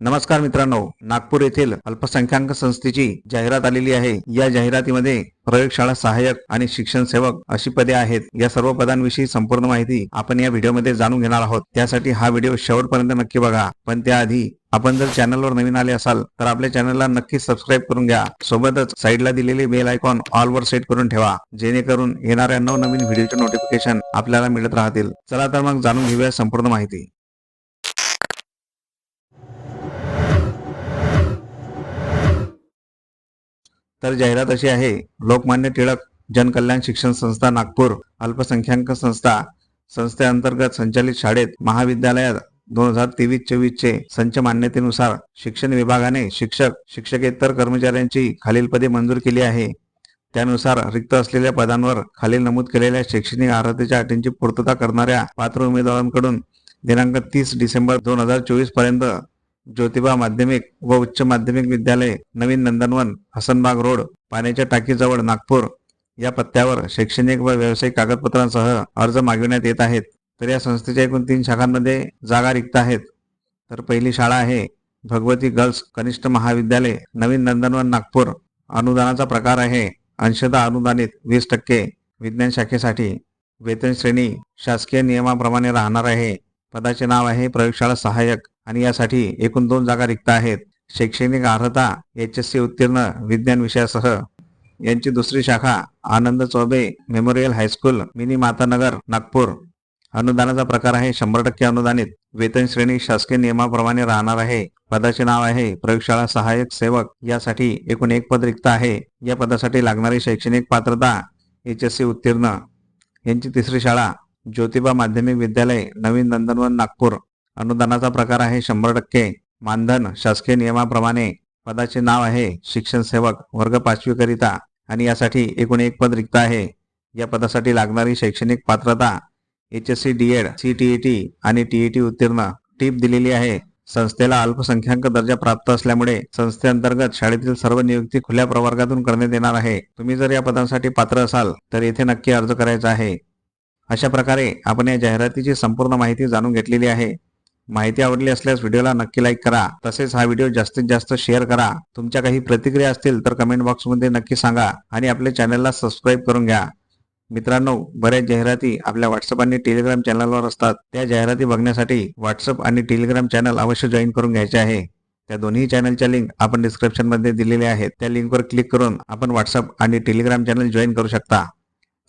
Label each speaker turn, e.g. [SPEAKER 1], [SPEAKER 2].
[SPEAKER 1] नमस्कार मित्रांनो नागपूर येथील अल्पसंख्याक संस्थेची जाहिरात आलेली आहे. या जाहिरातीमध्ये प्रयोगशाळा सहाय्यक आणि शिक्षण सेवक अशी पदे आहेत. या सर्व पदांविषयी संपूर्ण माहिती आपण या व्हिडिओमध्ये जाणून घेणार आहोत. त्यासाठी हा व्हिडिओ शेवटपर्यंत नक्की बघा. पण त्याआधी आपण जर चॅनलवर नवीन आले असाल तर आपल्या चॅनलला नक्की सबस्क्राईब करून घ्या. सोबतच साईडला दिलेले बेल आयकॉन ऑलवर सेट करून ठेवा जेणेकरून येणाऱ्या नवनवीन व्हिडिओचे नोटिफिकेशन आपल्याला मिळत राहतील. चला तर मग जाणून घेऊया संपूर्ण माहिती. तर जाहिरात अशी आहे लोकमान्य टिळक जनकल्याण शिक्षण संस्था नागपूर अल्पसंख्याक संस्था संस्थेअंतर्गत संचालित शाळेत महाविद्यालयात दोन हजार तेवीस चोवीस चे संच मान्यतेनुसार शिक्षण विभागाने शिक्षक शिक्षकेतर कर्मचाऱ्यांची खालील पदे मंजूर केली आहे. त्यानुसार रिक्त असलेल्या पदांवर खालील नमूद केलेल्या शैक्षणिक अर्हतेच्या अटींची पूर्तता करणाऱ्या पात्र उमेदवारांकडून दिनांक तीस डिसेंबर दोन हजार चोवीसपर्यंत ज्योतिबा माध्यमिक व उच्च माध्यमिक विद्यालय नवीन नंदनवन हसनबाग रोड पाण्याच्या टाकीजवळ नागपूर. या पत्त्यावर शैक्षणिक व व्यावसायिक कागदपत्रांसह अर्ज मागविण्यात येत आहेत. तर या संस्थेच्या एकूण तीन शाखांमध्ये जागा रिक्त आहेत. तर पहिली शाळा आहे भगवती गर्ल्स कनिष्ठ महाविद्यालय नवीन नंदनवन नागपूर. अनुदानाचा प्रकार आहे अंशदा अनुदानित वीस टक्के विज्ञान शाखेसाठी. वेतन श्रेणी शासकीय नियमाप्रमाणे राहणार आहे. पदाचे नाव आहे प्रयोगशाळा सहाय्यक. आणि यासाठी एकूण दोन जागा रिक्त आहेत. शैक्षणिक अर्हता एच एस सी उत्तीर्ण विज्ञान विषयासह. यांची दुसरी शाखा Anand Choubey memorial high school Mini Matanagar Nagpur. अनुदानाचा प्रकार आहे शंभर टक्के अनुदानित. वेतन श्रेणी शासकीय नियमाप्रमाणे राहणार आहे. पदाचे नाव आहे प्रयोगशाळा सहाय्यक सेवक. यासाठी एकूण एक पद रिक्त आहे. या पदासाठी लागणारी शैक्षणिक पात्रता एच एस सी उत्तीर्ण. यांची तिसरी शाळा ज्योतिबा माध्यमिक विद्यालय नवीन नंदनवन नागपूर. अनुदानाचा प्रकार आहे शंभर टक्के. मानधन शासकीय नियमाप्रमाणे पदाचे नाव आहे शिक्षण सेवक वर्ग पाचवी करिता. आणि यासाठी एकूण एक पद रिक्त आहे. या पदासाठी लागणारी शैक्षणिक पात्रता H S C D Ed C T E T आणि टी ई टी उत्तीर्ण. टीप दिलेली आहे. संस्थेला अल्पसंख्याक दर्जा प्राप्त असल्यामुळे संस्थेअंतर्गत शाळेतील सर्व नियुक्ती खुल्या प्रवर्गातून करण्यात येणार आहे. तुम्ही जर या पदांसाठी पात्र असाल तर येथे नक्की अर्ज करायचा आहे. अशा प्रकारे आपण या जाहिरातीची संपूर्ण माहिती जाणून घेतलेली आहे. माहिती आवडली असल्यास व्हिडिओला नक्की लाईक करा. तसेच हा व्हिडिओ जास्तीत जास्त शेअर करा. तुमच्या काही प्रतिक्रिया असतील तर कमेंट बॉक्समध्ये नक्की सांगा आणि आपल्या चॅनलला सबस्क्राईब करून घ्या. मित्रांनो बऱ्याच जाहिराती आपल्या व्हॉट्सअप आणि टेलिग्राम चॅनलवर असतात. त्या जाहिराती बघण्यासाठी व्हॉट्सअप आणि टेलिग्राम चॅनल अवश्य जॉईन करून घ्यायचे आहे. त्या दोन्ही चॅनलच्या लिंक आपण डिस्क्रिप्शनमध्ये दिलेल्या आहेत. त्या लिंकवर क्लिक करून आपण व्हॉट्सअप आणि टेलिग्राम चॅनल जॉईन करू शकता.